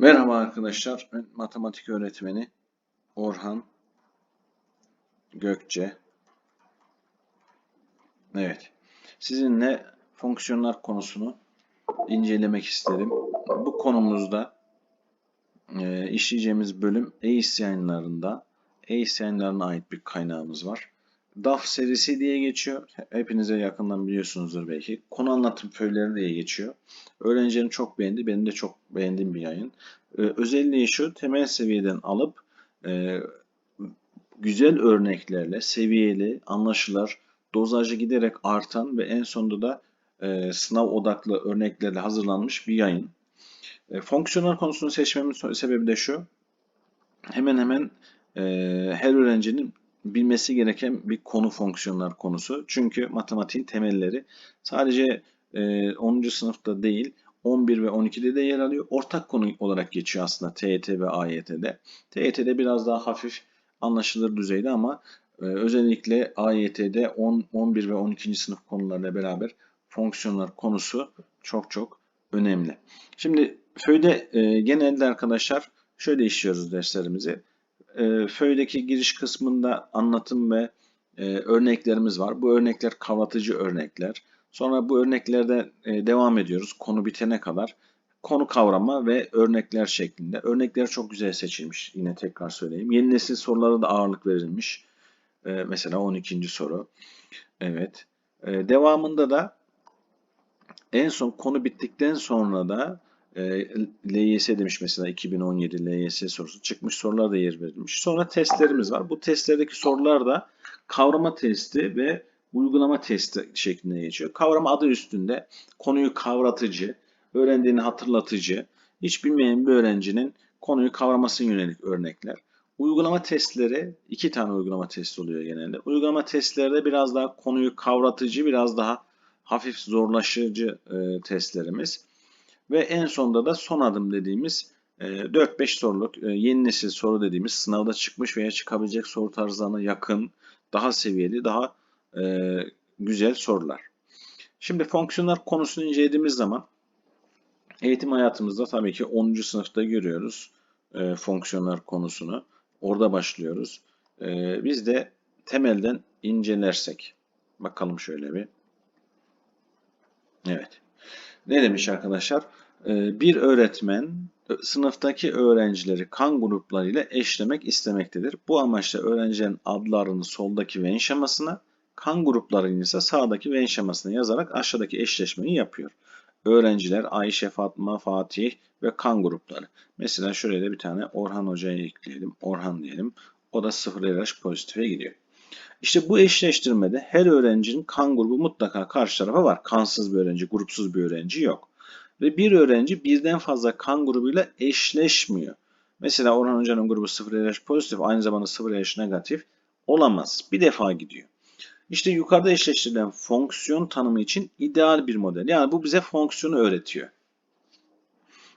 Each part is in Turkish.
Merhaba arkadaşlar, ben matematik öğretmeni Orhan Gökçe. Evet, sizinle fonksiyonlar konusunu incelemek istedim. Bu konumuzda e, işleyeceğimiz bölüm EIS yayınlarına ait bir kaynağımız var. DAF serisi diye geçiyor. Hepinize yakından biliyorsunuzdur belki. Konu anlatım föyleri diye geçiyor. Öğrencilerim çok beğendi. Benim de çok beğendiğim bir yayın. Ee, özelliği şu, temel seviyeden alıp e, güzel örneklerle, seviyeli, anlaşılır, dozajı giderek artan ve en sonunda da e, sınav odaklı örneklerle hazırlanmış bir yayın. E, fonksiyonel konusunu seçmemin sebebi de şu, hemen hemen e, her öğrencinin bilmesi gereken bir konu fonksiyonlar konusu. Çünkü matematiğin temelleri sadece e, 10. sınıfta değil 11 ve 12'de de yer alıyor. Ortak konu olarak geçiyor aslında TET ve AYT'de. TET'de biraz daha hafif anlaşılır düzeyde ama e, özellikle AYT'de 10, 11 ve 12. sınıf konularıyla beraber fonksiyonlar konusu çok çok önemli. Şimdi föyde e, genelde arkadaşlar şöyle işliyoruz derslerimizi. E, föydeki giriş kısmında anlatım ve e, örneklerimiz var. Bu örnekler kavratıcı örnekler. Sonra bu örneklerde e, devam ediyoruz konu bitene kadar. Konu kavrama ve örnekler şeklinde. Örnekler çok güzel seçilmiş. Yine tekrar söyleyeyim. Yeni nesil sorulara da ağırlık verilmiş. E, mesela 12. soru. Evet. E, devamında da en son konu bittikten sonra da e, LYS demiş mesela 2017 LYS sorusu çıkmış sorular da yer verilmiş. Sonra testlerimiz var. Bu testlerdeki sorular da kavrama testi ve uygulama testi şeklinde geçiyor. Kavrama adı üstünde konuyu kavratıcı, öğrendiğini hatırlatıcı, hiç bilmeyen bir öğrencinin konuyu kavramasına yönelik örnekler. Uygulama testleri, iki tane uygulama testi oluyor genelde. Uygulama testlerde biraz daha konuyu kavratıcı, biraz daha hafif zorlaşıcı e, testlerimiz. Ve en sonunda da son adım dediğimiz 4-5 e, soruluk e, yeni nesil soru dediğimiz sınavda çıkmış veya çıkabilecek soru tarzlarına yakın, daha seviyeli, daha e, güzel sorular. Şimdi fonksiyonlar konusunu incelediğimiz zaman eğitim hayatımızda tabii ki 10. sınıfta görüyoruz fonksiyonlar konusunu. Orada başlıyoruz. biz de temelden incelersek bakalım şöyle bir. Evet. Ne demiş arkadaşlar? Ee, bir öğretmen sınıftaki öğrencileri kan gruplarıyla eşlemek istemektedir. Bu amaçla öğrencilerin adlarını soldaki Venn şemasına, kan gruplarını ise sağdaki Venn şemasına yazarak aşağıdaki eşleşmeyi yapıyor. Öğrenciler Ayşe, Fatma, Fatih ve kan grupları. Mesela şöyle de bir tane Orhan Hoca'ya ekleyelim. Orhan diyelim. O da 0 RH pozitife gidiyor. İşte bu eşleştirmede her öğrencinin kan grubu mutlaka karşı tarafa var. Kansız bir öğrenci, grupsuz bir öğrenci yok. Ve bir öğrenci birden fazla kan grubuyla eşleşmiyor. Mesela Orhan Hoca'nın grubu 0 RH pozitif, aynı zamanda 0 RH negatif olamaz. Bir defa gidiyor. İşte yukarıda eşleştirilen fonksiyon tanımı için ideal bir model. Yani bu bize fonksiyonu öğretiyor.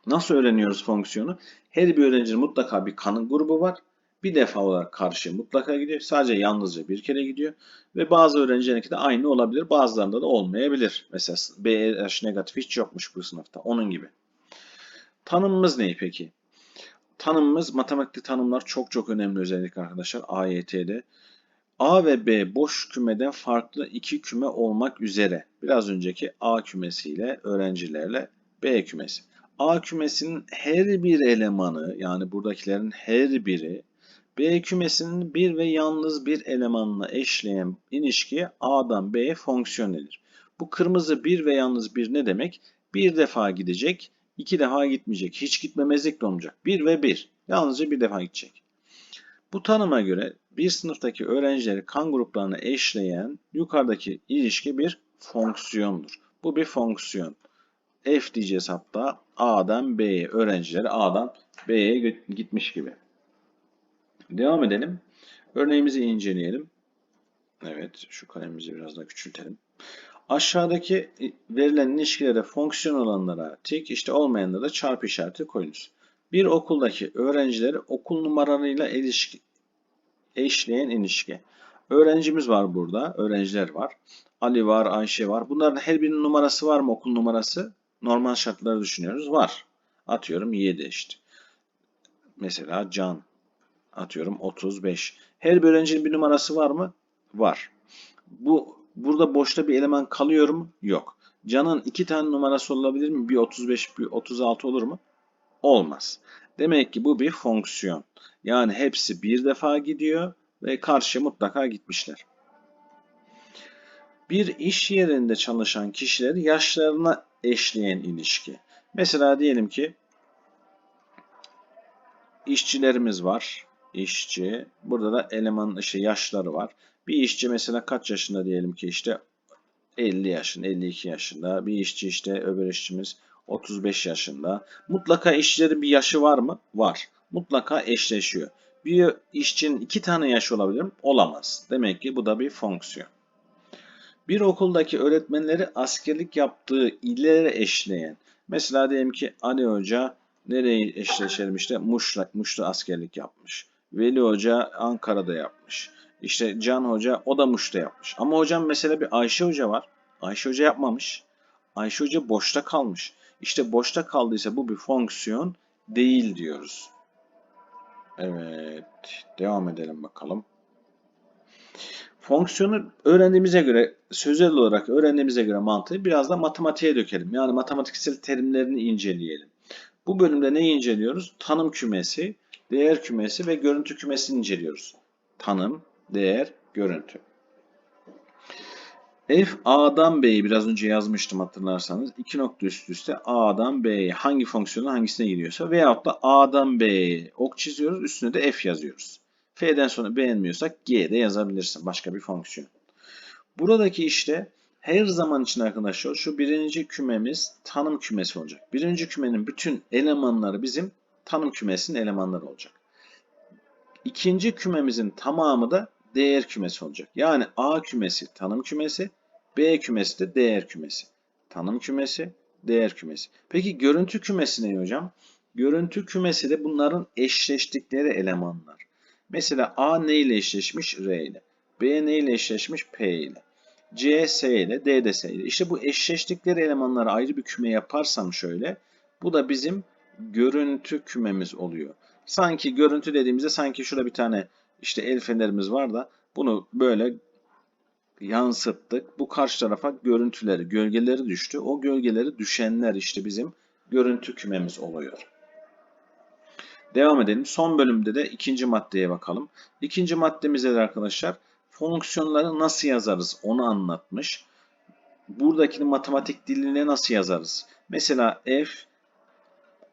Nasıl öğreniyoruz fonksiyonu? Her bir öğrencinin mutlaka bir kanın grubu var bir defa olarak karşıya mutlaka gidiyor. Sadece yalnızca bir kere gidiyor. Ve bazı öğrencilerinki de aynı olabilir. Bazılarında da olmayabilir. Mesela BH negatif hiç yokmuş bu sınıfta. Onun gibi. Tanımımız ne peki? Tanımımız matematikte tanımlar çok çok önemli özellik arkadaşlar AYT'de. A ve B boş kümeden farklı iki küme olmak üzere biraz önceki A kümesiyle öğrencilerle B kümesi. A kümesinin her bir elemanı yani buradakilerin her biri B kümesinin bir ve yalnız bir elemanla eşleyen ilişkiye A'dan B'ye fonksiyon denir. Bu kırmızı bir ve yalnız bir ne demek? Bir defa gidecek, iki defa gitmeyecek. Hiç gitmemezlik de olmayacak. Bir ve bir. Yalnızca bir defa gidecek. Bu tanıma göre bir sınıftaki öğrencileri kan gruplarına eşleyen yukarıdaki ilişki bir fonksiyondur. Bu bir fonksiyon. F diyeceğiz hatta A'dan B'ye öğrencileri A'dan B'ye gitmiş gibi. Devam edelim. Örneğimizi inceleyelim. Evet, şu kalemimizi biraz daha küçültelim. Aşağıdaki verilen ilişkilere fonksiyon olanlara tik, işte olmayanlara çarpı işareti koyunuz. Bir okuldaki öğrencileri okul numaralarıyla ilişki, eşleyen ilişki. Öğrencimiz var burada, öğrenciler var. Ali var, Ayşe var. Bunların her birinin numarası var mı okul numarası? Normal şartları düşünüyoruz. Var. Atıyorum 7 işte. Mesela Can atıyorum 35. Her bir öğrencinin bir numarası var mı? Var. Bu burada boşta bir eleman kalıyor mu? Yok. Can'ın iki tane numarası olabilir mi? Bir 35, bir 36 olur mu? Olmaz. Demek ki bu bir fonksiyon. Yani hepsi bir defa gidiyor ve karşıya mutlaka gitmişler. Bir iş yerinde çalışan kişiler yaşlarına eşleyen ilişki. Mesela diyelim ki işçilerimiz var. İşçi. Burada da elemanın işte yaşları var. Bir işçi mesela kaç yaşında diyelim ki işte 50 yaşında, 52 yaşında. Bir işçi işte öbür işçimiz 35 yaşında. Mutlaka işçilerin bir yaşı var mı? Var. Mutlaka eşleşiyor. Bir işçinin iki tane yaşı olabilir mi? Olamaz. Demek ki bu da bir fonksiyon. Bir okuldaki öğretmenleri askerlik yaptığı illere eşleyen. Mesela diyelim ki Ali Hoca nereye eşleşelim işte Muş'la, Muş'ta askerlik yapmış. Veli Hoca Ankara'da yapmış. İşte Can Hoca o da Muş'ta yapmış. Ama hocam mesela bir Ayşe Hoca var. Ayşe Hoca yapmamış. Ayşe Hoca boşta kalmış. İşte boşta kaldıysa bu bir fonksiyon değil diyoruz. Evet. Devam edelim bakalım. Fonksiyonu öğrendiğimize göre, sözel olarak öğrendiğimize göre mantığı biraz da matematiğe dökelim. Yani matematiksel terimlerini inceleyelim. Bu bölümde neyi inceliyoruz? Tanım kümesi, değer kümesi ve görüntü kümesini inceliyoruz. Tanım, değer, görüntü. F A'dan B'yi biraz önce yazmıştım hatırlarsanız. iki nokta üst üste A'dan B'ye hangi fonksiyonun hangisine gidiyorsa veyahut da A'dan B'ye ok çiziyoruz. Üstüne de F yazıyoruz. F'den sonra beğenmiyorsak G de yazabilirsin. Başka bir fonksiyon. Buradaki işte her zaman için arkadaşlar şu birinci kümemiz tanım kümesi olacak. Birinci kümenin bütün elemanları bizim tanım kümesinin elemanları olacak. İkinci kümemizin tamamı da değer kümesi olacak. Yani A kümesi tanım kümesi, B kümesi de değer kümesi. Tanım kümesi, değer kümesi. Peki görüntü kümesi ne hocam? Görüntü kümesi de bunların eşleştikleri elemanlar. Mesela A ne ile eşleşmiş? R ile. B ne ile eşleşmiş? P ile. C, S ile, D de S ile. İşte bu eşleştikleri elemanları ayrı bir küme yaparsam şöyle. Bu da bizim görüntü kümemiz oluyor. Sanki görüntü dediğimizde sanki şurada bir tane işte el fenerimiz var da bunu böyle yansıttık. Bu karşı tarafa görüntüleri, gölgeleri düştü. O gölgeleri düşenler işte bizim görüntü kümemiz oluyor. Devam edelim. Son bölümde de ikinci maddeye bakalım. İkinci maddemizde de arkadaşlar fonksiyonları nasıl yazarız onu anlatmış. Buradaki matematik diline nasıl yazarız? Mesela f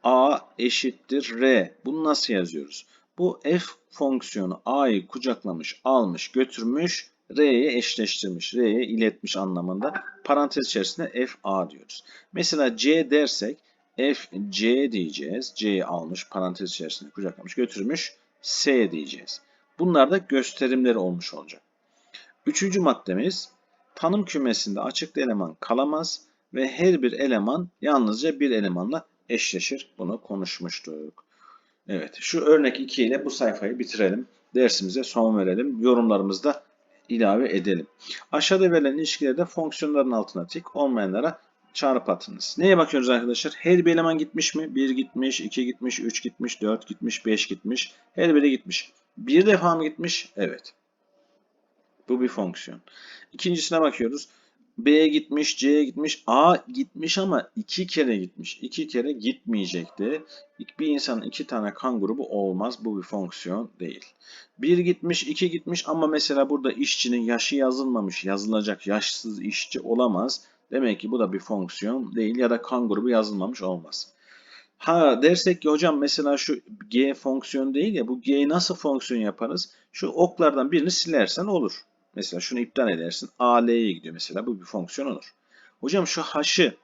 a eşittir r. Bunu nasıl yazıyoruz? Bu f fonksiyonu a'yı kucaklamış, almış, götürmüş, r'ye eşleştirmiş, r'ye iletmiş anlamında parantez içerisinde f a diyoruz. Mesela c dersek f c diyeceğiz. c'yi almış, parantez içerisinde kucaklamış, götürmüş, s diyeceğiz. Bunlar da gösterimleri olmuş olacak. Üçüncü maddemiz tanım kümesinde açıklı eleman kalamaz ve her bir eleman yalnızca bir elemanla eşleşir. Bunu konuşmuştuk. Evet şu örnek 2 ile bu sayfayı bitirelim. Dersimize son verelim. Yorumlarımızı da ilave edelim. Aşağıda verilen ilişkilerde fonksiyonların altına tik olmayanlara çarp atınız. Neye bakıyoruz arkadaşlar? Her bir eleman gitmiş mi? 1 gitmiş, 2 gitmiş, 3 gitmiş, 4 gitmiş, 5 gitmiş. Her biri gitmiş. Bir defa mı gitmiş? Evet. Bu bir fonksiyon. İkincisine bakıyoruz. B'ye gitmiş, C'ye gitmiş, A gitmiş ama iki kere gitmiş. İki kere gitmeyecekti. Bir insanın iki tane kan grubu olmaz. Bu bir fonksiyon değil. Bir gitmiş, iki gitmiş ama mesela burada işçinin yaşı yazılmamış. Yazılacak yaşsız işçi olamaz. Demek ki bu da bir fonksiyon değil ya da kan grubu yazılmamış olmaz. Ha dersek ki hocam mesela şu G fonksiyon değil ya bu G'yi nasıl fonksiyon yaparız? Şu oklardan birini silersen olur. Mesela şunu iptal edersin. A, L'ye gidiyor mesela. Bu bir fonksiyon olur. Hocam şu H'ı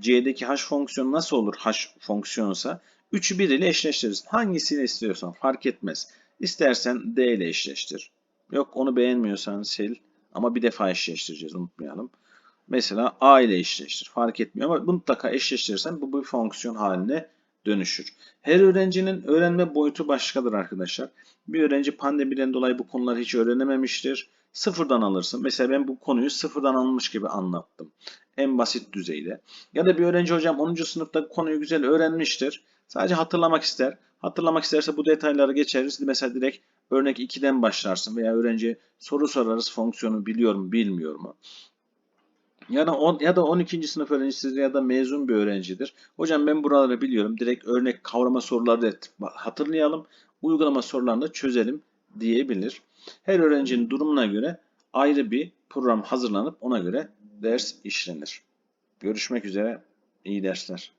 C'deki H fonksiyonu nasıl olur H fonksiyonsa? 3'ü 1 ile eşleştiririz. Hangisiyle istiyorsan fark etmez. İstersen D ile eşleştir. Yok onu beğenmiyorsan sil. Ama bir defa eşleştireceğiz unutmayalım. Mesela A ile eşleştir. Fark etmiyor ama mutlaka eşleştirirsen bu bir fonksiyon haline dönüşür. Her öğrencinin öğrenme boyutu başkadır arkadaşlar. Bir öğrenci pandemiden dolayı bu konuları hiç öğrenememiştir sıfırdan alırsın. Mesela ben bu konuyu sıfırdan almış gibi anlattım. En basit düzeyde. Ya da bir öğrenci hocam 10. sınıfta konuyu güzel öğrenmiştir. Sadece hatırlamak ister. Hatırlamak isterse bu detayları geçeriz. Mesela direkt örnek 2'den başlarsın veya öğrenci soru sorarız fonksiyonu biliyor mu bilmiyor mu? Ya da, on, ya da 12. sınıf öğrencisidir ya da mezun bir öğrencidir. Hocam ben buraları biliyorum. Direkt örnek kavrama soruları da hatırlayalım. Uygulama sorularını da çözelim diyebilir. Her öğrencinin durumuna göre ayrı bir program hazırlanıp ona göre ders işlenir. Görüşmek üzere. İyi dersler.